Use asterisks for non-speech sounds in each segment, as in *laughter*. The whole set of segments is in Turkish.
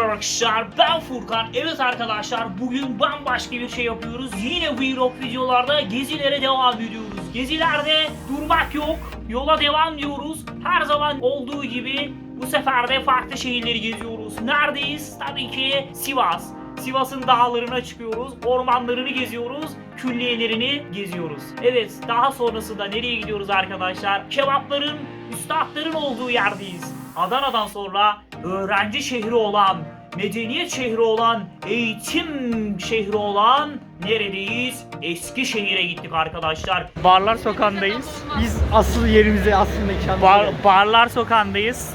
Arkadaşlar ben Furkan. Evet arkadaşlar bugün bambaşka bir şey yapıyoruz. Yine vlog videolarda gezilere devam ediyoruz. Gezilerde durmak yok. Yola devam diyoruz. Her zaman olduğu gibi bu sefer de farklı şehirleri geziyoruz. Neredeyiz? Tabii ki Sivas. Sivas'ın dağlarına çıkıyoruz, ormanlarını geziyoruz, külliyelerini geziyoruz. Evet, daha sonrasında nereye gidiyoruz arkadaşlar? Kebapların, üstadların olduğu yerdeyiz. Adana'dan sonra öğrenci şehri olan, medeniyet şehri olan, eğitim şehri olan neredeyiz? Eskişehir'e gittik arkadaşlar. Barlar Sokağı'ndayız. Biz asıl yerimize asıl mekanımıza Bar, barlar Sokağı'ndayız.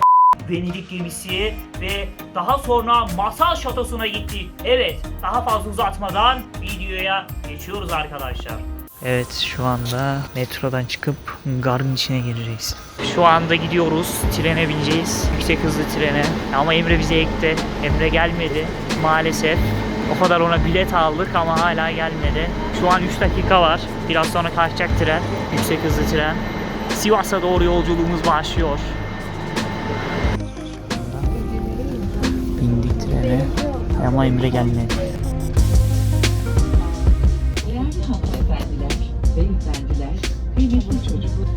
Venedik gemisi ve daha sonra Masal Şatosu'na gittik. Evet, daha fazla uzatmadan videoya geçiyoruz arkadaşlar. Evet, şu anda metrodan çıkıp garın içine gireceğiz. Şu anda gidiyoruz, trene bineceğiz. Yüksek hızlı trene. Ama Emre bize ekti. Emre gelmedi maalesef. O kadar ona bilet aldık ama hala gelmedi. Şu an 3 dakika var. Biraz sonra kalkacak tren. Yüksek hızlı tren. Sivas'a doğru yolculuğumuz başlıyor. Bindik trene ama Emre gelmedi. Beyefendiler, kıymetli çocuklar,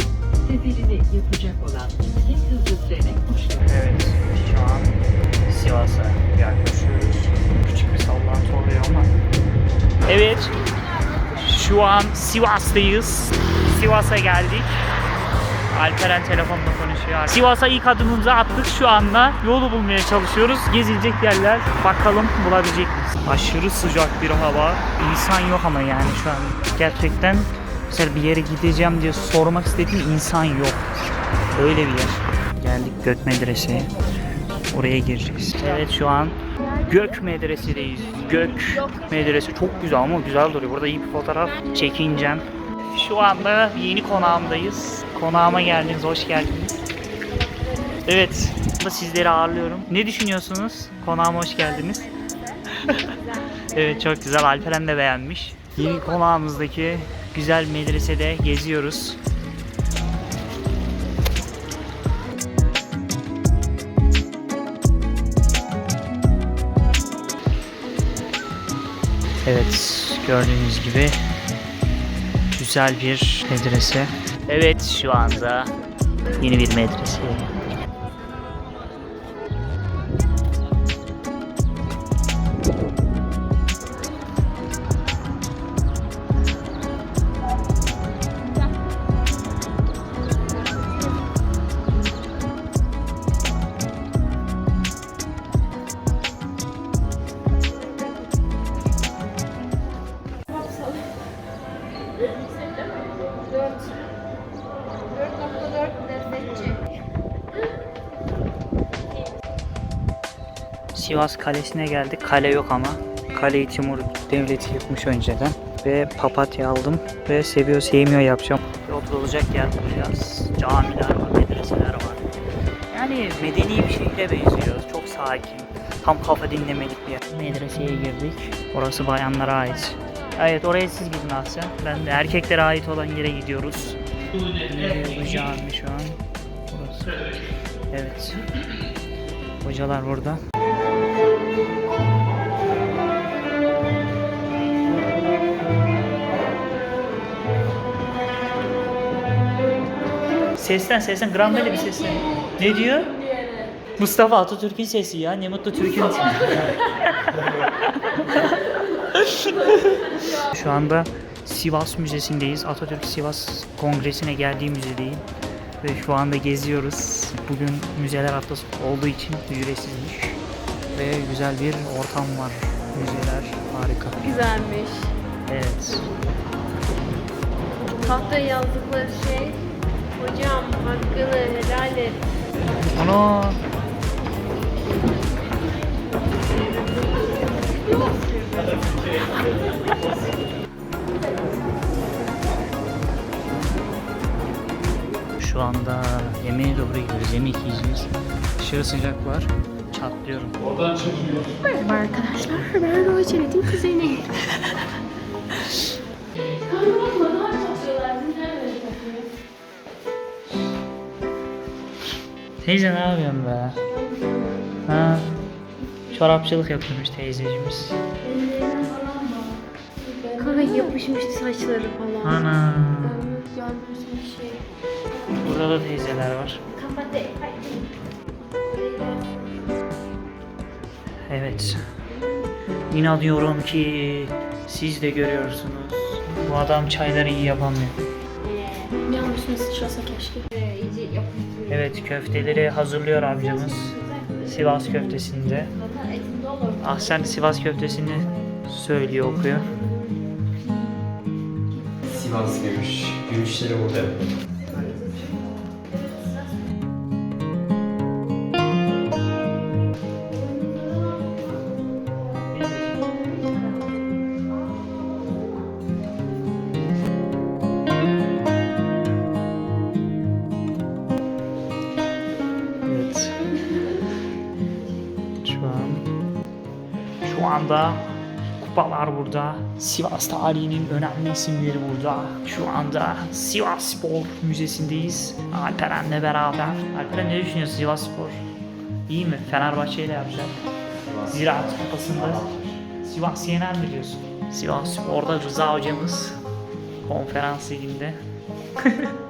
seferini yapacak olan yüksek hızlı trene hoş geldiniz. Evet, şu an Sivas'a yaklaşıyoruz. Küçük bir sallantı oluyor ama. Evet, şu an Sivas'tayız. Sivas'a geldik. Alperen telefonla konuşuyor. Sivas'a ilk adımımızı attık şu anda. Yolu bulmaya çalışıyoruz. Gezilecek yerler. Bakalım bulabilecek miyiz? Aşırı sıcak bir hava. İnsan yok ama yani şu an. Gerçekten mesela bir yere gideceğim diye sormak istediğim insan yok. Öyle bir yer. Geldik Gök Medrese'ye. Oraya gireceğiz. Evet şu an Gök Medrese'deyiz. Gök Medrese çok güzel ama güzel duruyor. Burada iyi bir fotoğraf çekineceğim. Şu anda yeni konağımdayız. Konağıma geldiniz, hoş geldiniz. Evet, burada sizleri ağırlıyorum. Ne düşünüyorsunuz? Konağıma hoş geldiniz. *laughs* evet çok güzel. Alperen de beğenmiş. Yeni konağımızdaki güzel medresede geziyoruz. Evet, gördüğünüz gibi güzel bir medrese. Evet, şu anda yeni bir medrese. Sivas Kalesi'ne geldik. Kale yok ama. Kaleyi Timur Devleti yıkmış önceden. Ve papatya aldım ve seviyor sevmiyor yapacağım. Ve oturulacak yer bulacağız. Camiler var, medreseler var. Yani medeni bir şehre benziyor. Çok sakin. Tam kafa dinlemelik bir yer. Medreseye girdik. Orası bayanlara ait. Evet oraya siz gidin Asya. Ben de erkeklere ait olan yere gidiyoruz. Bu cami şu an. Burası. Evet. Hocalar burada. Sesten sesten grammeli bir seslen. Ne diyor? Mustafa Atatürk'ün sesi ya. Ne mutlu Türk'ün. *laughs* Şu anda Sivas Müzesi'ndeyiz. Atatürk Sivas Kongresi'ne geldiği müzedeyim. Ve şu anda geziyoruz. Bugün müzeler haftası olduğu için ücretsizmiş. Ve güzel bir ortam var. Müzeler harika. Güzelmiş. Evet. Tahtaya yazdıkları şey Hocam hakkını helal et. Ana. Şu anda yemeğe doğru gidiyoruz. Yemek yiyeceğiz. Aşırı sıcak var. Çatlıyorum. Merhaba arkadaşlar. Ben Roçelet'in kuzeni. Teyze ne yapıyorsun be? Ha? Çorapçılık yapıyormuş teyzeciğimiz. Kanka yapışmıştı saçları falan. Ana. Bir şey. Burada da teyzeler var. Evet. İnanıyorum ki siz de görüyorsunuz. Bu adam çayları iyi yapamıyor. Yanlış mı sıçrasa keşke. Evet köfteleri hazırlıyor amcamız. Sivas köftesinde. Ah sen Sivas köftesini söylüyor okuyor. Sivas Gümüş. Gümüşleri burada. Evet. Anda kupalar burada. Sivas tarihinin önemli isimleri burada. Şu anda Sivas Spor Müzesi'ndeyiz. Alperen'le beraber. Alperen ne düşünüyorsun Sivas Spor? İyi mi? Fenerbahçe ile yapacak. Ziraat Kupası'nda Sivas yener mi diyorsun? Sivas Spor'da Rıza hocamız konferans liginde. *laughs*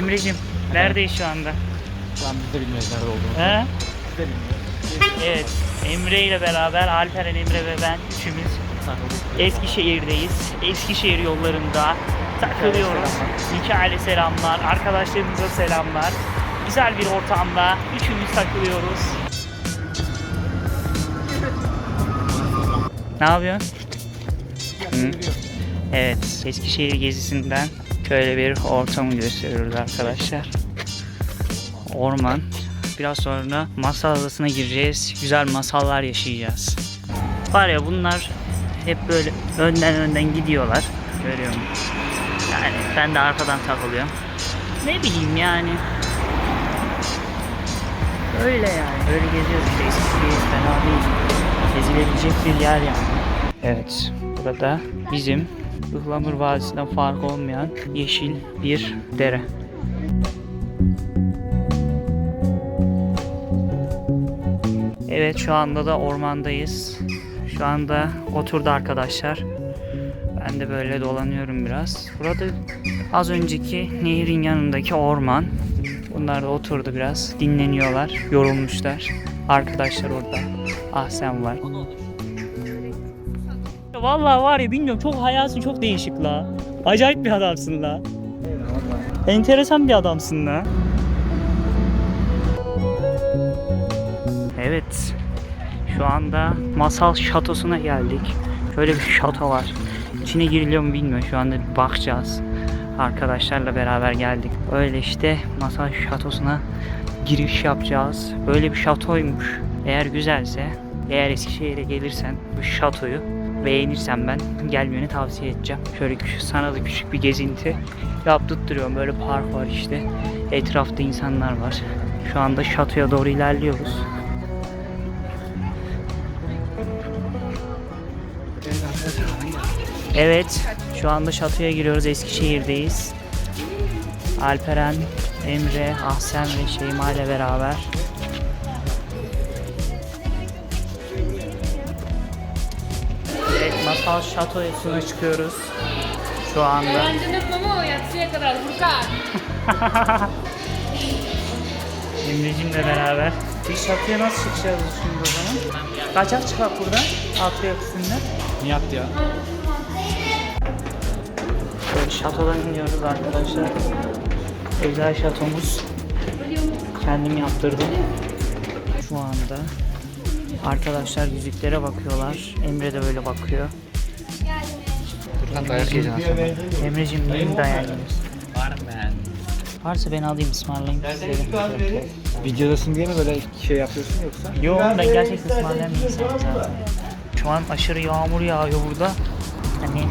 Emre'cim neredeyiz şu anda? Şu an biz de bilmiyoruz nerede olduğunu. He? Biz de bilmiyoruz. Evet. Emre ile beraber Alperen, Emre ve ben üçümüz Eskişehir'deyiz. Eskişehir yollarında takılıyoruz. Hikaye selamlar, arkadaşlarımıza selamlar. Güzel bir ortamda üçümüz takılıyoruz. Ne yapıyorsun? Hı? Evet, Eskişehir gezisinden şöyle bir ortamı gösteriyoruz arkadaşlar. Orman. Biraz sonra masal adasına gireceğiz. Güzel masallar yaşayacağız. Var ya bunlar hep böyle önden önden gidiyorlar. Görüyor musun? Yani ben de arkadan takılıyorum. Ne bileyim yani. Öyle yani. Böyle geziyoruz işte Eskişehir fena değil. Gezilebilecek bir yer yani. Evet. Burada bizim Ihlamur Vadisi'nden fark olmayan yeşil bir dere. Evet şu anda da ormandayız. Şu anda oturdu arkadaşlar. Ben de böyle dolanıyorum biraz. Burada az önceki nehrin yanındaki orman. Bunlar da oturdu biraz. Dinleniyorlar. Yorulmuşlar. Arkadaşlar orada. Ah sen var. Vallahi var ya bilmiyorum çok hayatın çok değişik la. Acayip bir adamsın la. Enteresan bir adamsın la. Evet. Şu anda masal şatosuna geldik. Şöyle bir şato var. İçine giriliyor mu bilmiyorum. Şu anda bakacağız. Arkadaşlarla beraber geldik. Öyle işte masal şatosuna giriş yapacağız. Böyle bir şatoymuş. Eğer güzelse, eğer Eskişehir'e gelirsen bu şatoyu beğenirsen ben gelmeni tavsiye edeceğim. Şöyle küçük, sana da küçük bir gezinti yaptırtırıyorum. Böyle park var işte. Etrafta insanlar var. Şu anda şatoya doğru ilerliyoruz. Evet, şu anda şatoya giriyoruz. Eskişehir'deyiz. Alperen, Emre, Ahsen ve Şeyma ile beraber. Masal Şatosu'na çıkıyoruz. Şu anda. Emre'cimle *laughs* beraber. Biz şatoya nasıl çıkacağız şimdi o zaman? Kaçak çıkak buradan? Atlı üstünde. Nihat ya. Şöyle şatodan iniyoruz arkadaşlar. Özel şatomuz. Kendim yaptırdım. Şu anda arkadaşlar yüzüklere bakıyorlar. Emre de böyle bakıyor. Buradan dayak yiyeceksin aslında. Emre'cim neyin dayak yiyorsun? Varsa ben alayım ısmarlayayım size. Videodasın diye mi böyle şey yapıyorsun yoksa? Yo ben gerçekten ısmarlayan bir insanım zaten. Şu an aşırı yağmur yağıyor burada. Hani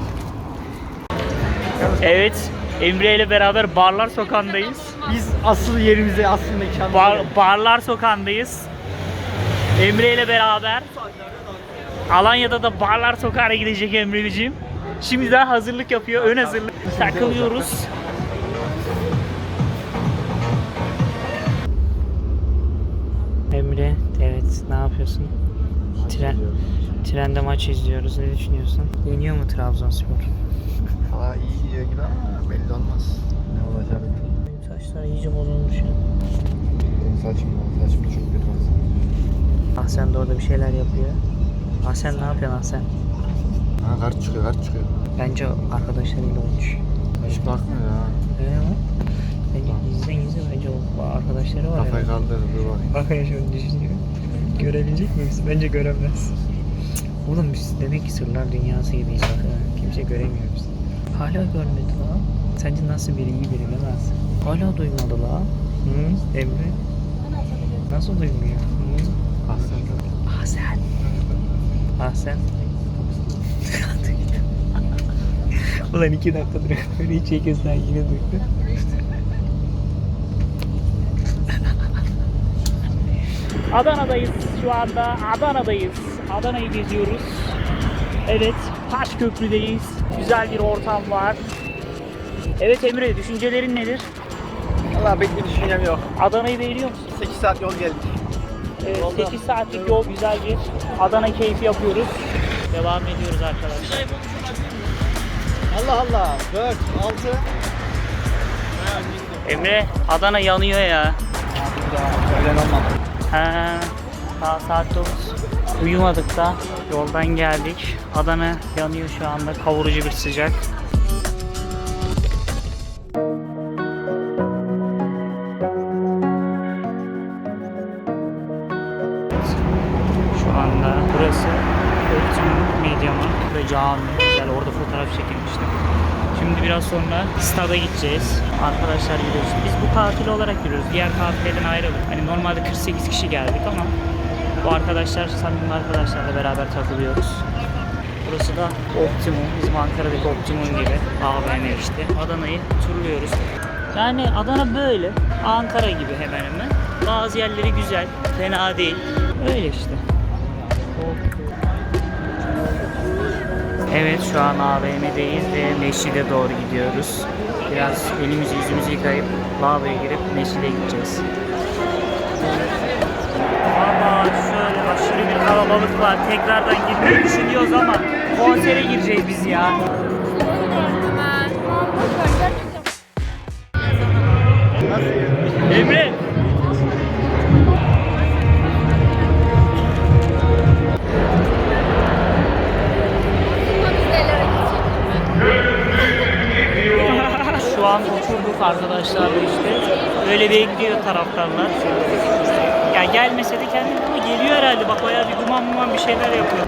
Evet, Emre ile beraber Barlar Sokağı'ndayız. Biz asıl yerimize, asıl mekanımıza Bar. Barlar Sokağı'ndayız. Emre ile beraber. Alanya'da da Barlar Sokağı'na gidecek Emre'ciğim. Şimdiden hazırlık yapıyor. Ön hazırlık. Takılıyoruz. Emre, evet ne yapıyorsun? Tren, trende maç izliyoruz. Ne düşünüyorsun? Yeniyor mu Trabzonspor? Valla iyi gidiyor gibi ama belli olmaz. Ne değil. Benim saçlar iyice bozulmuş ya. Saçım, saçım çok kötü. Ahsen de orada bir şeyler yapıyor. Ahsen ne yapıyorsun Ahsen? Ha kart çıkıyor, kart çıkıyor. Bence arkadaşlarıyla olmuş. Hiç bakmıyor ya. Öyle mi? Bence izle izle bence o arkadaşları var Kafayı ya. kaldırdı, dur bakayım. Bakın şu an düşünüyor. Görebilecek miyiz? Bence göremez. Oğlum biz demek ki sırlar dünyası gibiyiz bak ha. Kimse göremiyor bizi. Hala görmedi la. Sence nasıl biri iyi biri demez. Hala duymadı la. Hı? Emre? Nasıl duymuyor? Hı? Aslan çok. Ah sen. Ah sen. Ulan iki dakikadır *laughs* böyle hiç çekiyorsan yine duydu. Adana'dayız şu anda. Adana'dayız. Adana'yı geziyoruz. Evet, Taşköprü'deyiz. Güzel bir ortam var. Evet Emre, düşüncelerin nedir? Valla pek bir düşüncem yok. Adana'yı beğeniyor musun? 8 saat yol geldik. Ee, Oldu. 8 saatlik yol güzel bir Adana keyfi yapıyoruz. Devam ediyoruz arkadaşlar. Allah Allah. 4, 6. Emre Adana yanıyor ya. Öğlen olmam. Ha, daha saat 9. Uyumadık da yoldan geldik. Adana yanıyor şu anda. Kavurucu bir sıcak. Şu anda burası Optimum Mediamarkt ve cami. Orada fotoğraf çekilmiştim. Şimdi biraz sonra stada gideceğiz. Arkadaşlar gidiyoruz. Biz bu katil olarak giriyoruz. Diğer katillerden ayrılık. Hani normalde 48 kişi geldik ama bu arkadaşlar samimi arkadaşlarla beraber takılıyoruz. Burası da Optimum. Bizim Ankara'daki Optimum gibi. AVM işte. Adana'yı turluyoruz. Yani Adana böyle. Ankara gibi hemen hemen. Bazı yerleri güzel. Fena değil. Öyle işte. Evet şu an AVM'deyiz ve meşride doğru gidiyoruz. Biraz elimizi yüzümüzü yıkayıp lavaboya girip meşride gideceğiz. Valla şöyle aşırı bir kalabalık var. Tekrardan girmeyi düşünüyoruz ama konsere gireceğiz biz ya. Emre! An oturduk arkadaşlarla işte. Böyle bekliyor taraftarlar. Ya gelmese de kendi ama geliyor herhalde. Bak bayağı bir duman muman bir şeyler yapıyor.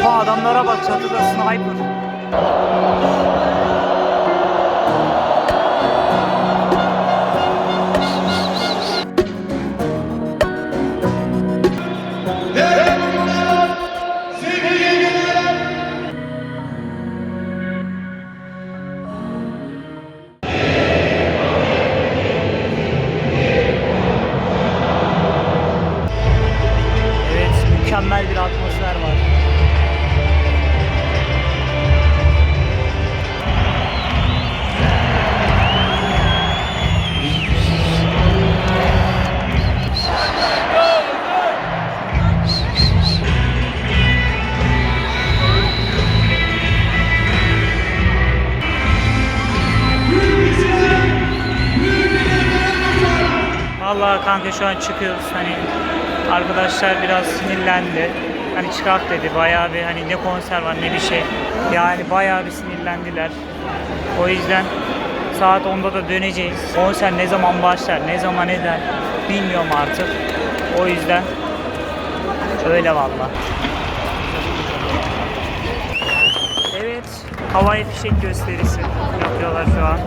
Oha adamlara bak çatıda sniper. An çıkıyoruz hani arkadaşlar biraz sinirlendi. Hani çıkart dedi bayağı bir hani ne konser var ne bir şey. Yani bayağı bir sinirlendiler. O yüzden saat 10'da da döneceğiz. Konser ne zaman başlar ne zaman eder bilmiyorum artık. O yüzden öyle valla. Evet havai fişek gösterisi yapıyorlar şu an.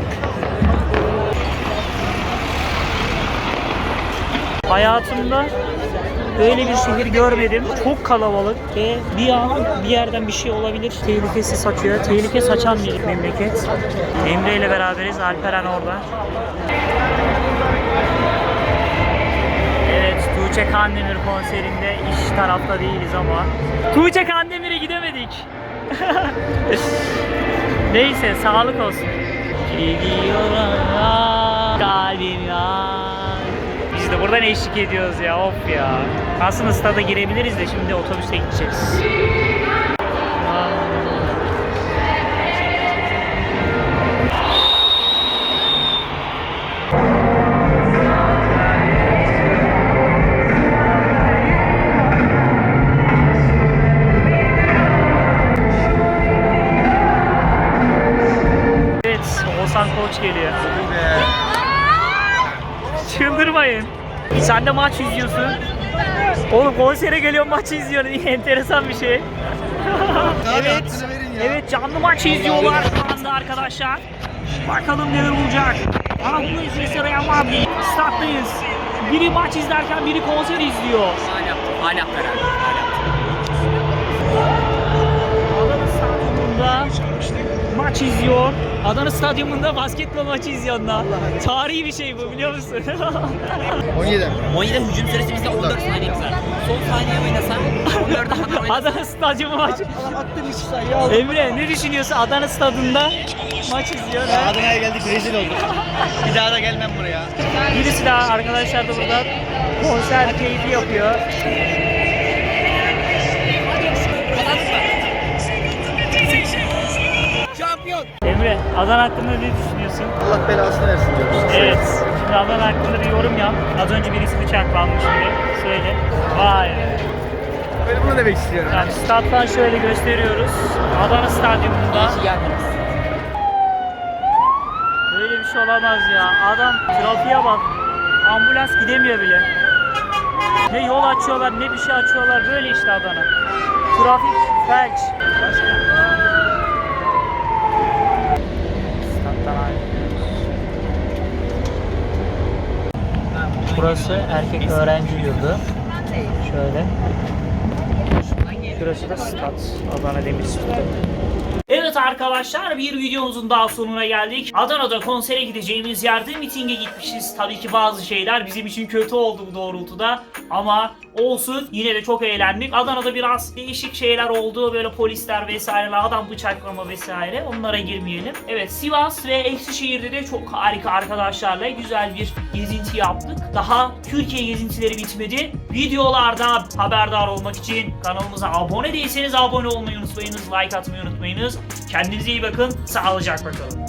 Hayatımda öyle bir şehir görmedim. Çok kalabalık ve bir an bir yerden bir şey olabilir. Tehlikesi saçıyor. Tehlike saçan bir memleket. Emre ile beraberiz. Alperen orada. Evet, Tuğçe Kandemir konserinde iş tarafta değiliz ama. Tuğçe Kandemir'e gidemedik. *laughs* Neyse, sağlık olsun. Gidiyorum kalbim ya. Biz de buradan eşlik ediyoruz ya, of ya. Aslında stada girebiliriz de şimdi otobüse gideceğiz. Sen de maç izliyorsun. Oğlum konsere geliyor maç izliyorsun. Enteresan bir şey. evet. Evet canlı maç izliyorlar şu anda arkadaşlar. Bakalım neler olacak. Anadolu Efes'i Real Madrid. Stat'tayız. Biri maç izlerken biri konser izliyor. Hala beraber. Adana Stadyumunda maç izliyor. Adana Stadyumunda basketbol maçı izliyorlar. Tarihi bir şey bu biliyor musun? *laughs* 17. 17 hücum süresi bizde 14 saniyemiz var. Son saniye oynasa 14 dakika oynasa. Adana Stadyumu maçı. Emre ne düşünüyorsun Adana Stadyumunda maç izliyor ha? Adana'ya geldik rezil olduk. Bir daha da gelmem buraya. Birisi daha arkadaşlar da burada konser keyfi yapıyor. Emre Adana hakkında ne düşünüyorsun? Allah belasını versin diyoruz. Evet. Şimdi Adana hakkında bir yorum yap. Az önce birisi bıçaklanmış gibi. Söyle. Vay be. Ben bunu demek istiyorum. Yani stat'tan şöyle gösteriyoruz. Adana Stadyumunda geldiniz. böyle bir şey olamaz ya. Adam trafiğe bak. Ambulans gidemiyor bile. Ne yol açıyorlar ne bir şey açıyorlar. Böyle işte Adana. Trafik felç. Stat'tan ayrılıyoruz. Burası erkek öğrenci yurdu. Şöyle. Şurası da stat. Adana Demirspor. Evet arkadaşlar bir videomuzun daha sonuna geldik. Adana'da konsere gideceğimiz yerde mitinge gitmişiz. Tabii ki bazı şeyler bizim için kötü oldu bu doğrultuda. Ama olsun yine de çok eğlendik. Adana'da biraz değişik şeyler oldu. Böyle polisler vesaireler, adam bıçaklama vesaire. Onlara girmeyelim. Evet Sivas ve Eskişehir'de de çok harika arkadaşlarla güzel bir gezinti yaptık. Daha Türkiye gezintileri bitmedi. Videolarda haberdar olmak için kanalımıza abone değilseniz abone olmayı unutmayınız. Like atmayı unutmayınız. Kendinize iyi bakın. Sağlıcakla kalın.